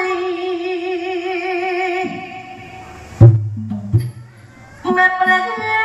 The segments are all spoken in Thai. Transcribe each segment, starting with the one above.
Hãy subscribe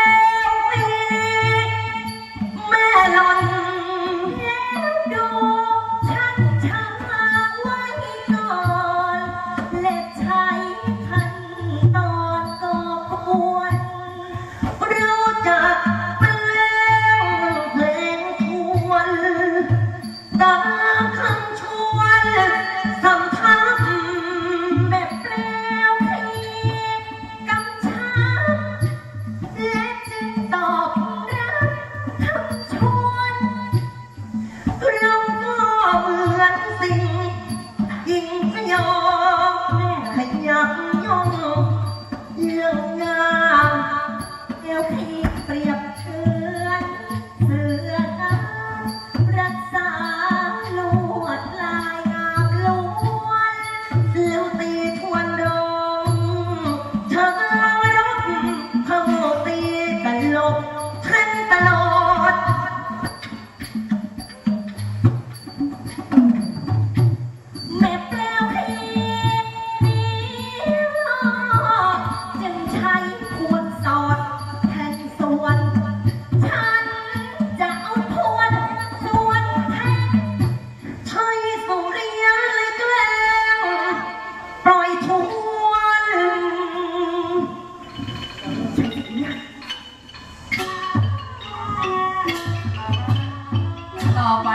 다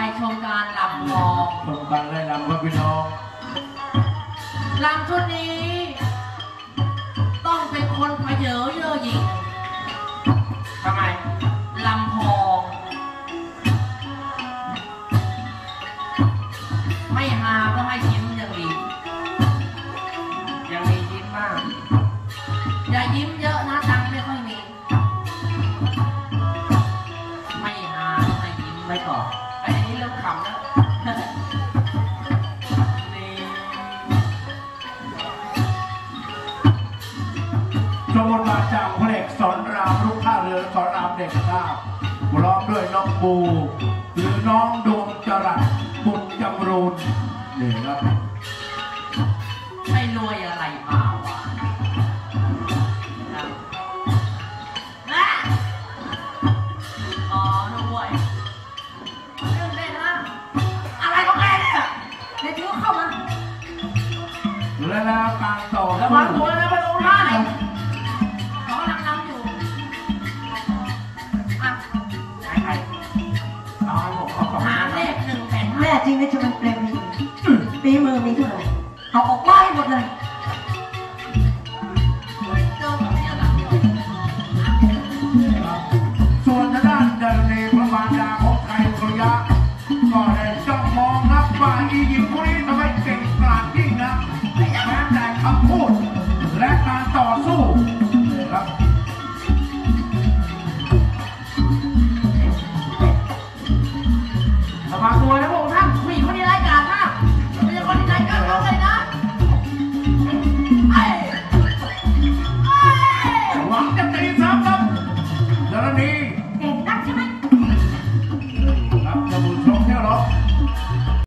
ต่อไปชมการลำวองชมการไล่ลำครับพี่น้องลำชุดนี้ ต้องเป็นคนพเยอเย่อหยิ่งทำไมลำพองไม่หาก็ให้ยิ้มอย่างดียังมียิ้มบ้างอย่ายิ้มเยอะนะตังค์ไม่ค่อยมีไม่หาก็ให้ยิ้มไว้ก่อน ไอ้อันนี้เริ่มขำแล้วนมาจากพระเอกสอนรามลูกท่าเรือสอนรามเด็กท่าพร้อมด้วยน้องบู หรือน้องดวงจรัสบุญจำรูนนี่ครับ และแล้วการต่อระวังตัวนะไปลงได้เขากำลังรำอยู่อะใครใครเอาให้ผมเอาสองหาหาเลเลขขหนึ่งแผ่นแม่จริงนะจะมันเปลวดีฝีมือมีเท่าไหร่เอาออกมาให้หมดเลย